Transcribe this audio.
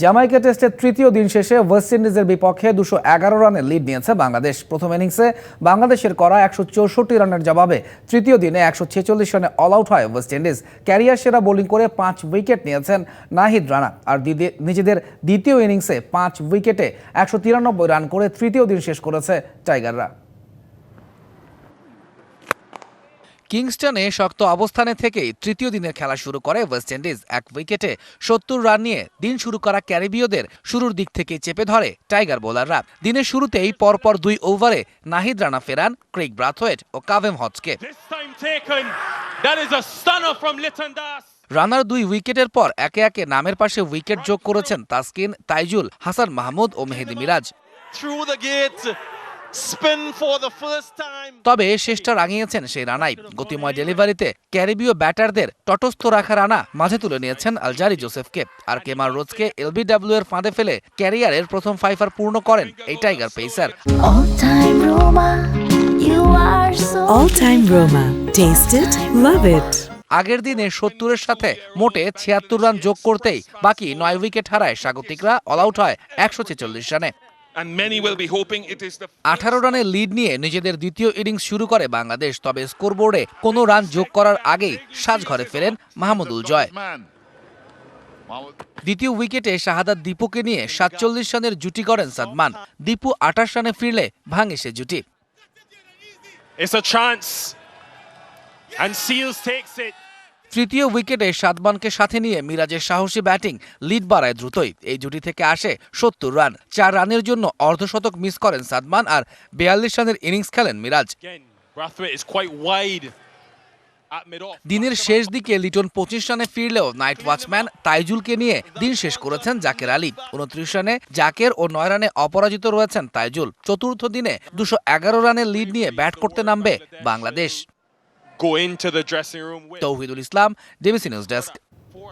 Jamaica টেস্টের তৃতীয় দিন শেষে ওয়েস্ট ইন্ডিজের বিপক্ষে দুশো এগারো রানের লিড নিয়েছে বাংলাদেশ। প্রথম ইনিংসে বাংলাদেশের করা একশো চৌষট্টি রানের জবাবে তৃতীয় দিনে একশো ছেচল্লিশ রানে অল আউট হয় ওয়েস্ট ইন্ডিজ। ক্যারিয়ার সেরা বোলিং করে পাঁচ উইকেট নিয়েছেন নাহিদ রানা। আর নিজেদের দ্বিতীয় ইনিংসে পাঁচ উইকেটে একশো তিরানব্বই রান করে তৃতীয় দিন শেষ করেছে টাইগাররা। কিংস্টনে শক্ত অবস্থানে থেকেই তৃতীয় দিনের খেলা শুরু করে ওয়েস্ট ইন্ডিজ। এক উইকেটে সত্তর রান নিয়ে দিন শুরু করা ক্যারিবীয়দের শুরুর দিক থেকে চেপে ধরে টাইগার বোলাররা। দিনের শুরুতেই পরপর দুই ওভারে নাহিদ রানা ফেরান ক্রিক ব্রাথওয়েট ও কাভেম হজকে. রানার দুই উইকেটের পর একে একে নামের পাশে উইকেট যোগ করেছেন তাসকিন তাইজুল হাসান মাহমুদ ও মেহেদি Miraj. Through the gate. Spin for the first time. তবে শেষটা রাঙিয়েছেন সেই রানাই গতিময় ডেলিভারিতে ক্যারিবীয় ব্যাটারদের তটস্থ রাখা রানা মাঝে তুলে নিয়েছেন আলজারি জোসেফকে আর কেমার রোজকে এলবিডব্লিউ এর ফাঁদে ফেলে ক্যারিয়ারের প্রথম ফাইফার পূর্ণ করেন এই tiger pacer All time Roma, you are so All time Roma. Taste it, love it. আগের দিনে সত্তরের সাথে মোটে ছিয়াত্তর রান যোগ করতেই বাকি নয় উইকেট হারায় স্বাগতিকরা অল আউট হয় একশো ছেচল্লিশ রানে and many will be hoping it is the আঠারো রানের লিড নিয়ে নিজেদের দ্বিতীয় ইনিংস শুরু করে বাংলাদেশ তবে স্কোরবোর্ডে কোনো রান যোগ করার আগেই সাজঘরে ফেরেন মাহমুদুল জয় দ্বিতীয় উইকেটে শাহাদাত দীপুকে নিয়ে সাতচল্লিশ রানের জুটি করেন সাদমান দীপু আঠাশ রানে ফিরলে ভাঙে সে জুটি It's a chance. And Seals takes it. তৃতীয় উইকেটে সাদমানকে সাথে নিয়ে মিরাজের সাহসী ব্যাটিং লিড বাড়ায় দ্রুতই। এই জুটি থেকে আসে সত্তর রান চার রানের জন্য অর্ধশতক মিস করেন সাদমান আর বিয়াল্লিশ রানের ইনিংস খেলেন মিরাজ. দিনের শেষ দিকে লিটন পঁচিশ রানে ফিরলেও নাইট ওয়াচম্যান তাইজুলকে নিয়ে দিন শেষ করেছেন জাকের আলী। উনত্রিশ রানে জাকের ও নয় রানে অপরাজিত রয়েছেন তাইজুল। চতুর্থ দিনে দুশো এগারো রানের লিড নিয়ে ব্যাট করতে নামবে Bangladesh. go into the dressing room with. Tawheedul Islam, DBC Desk.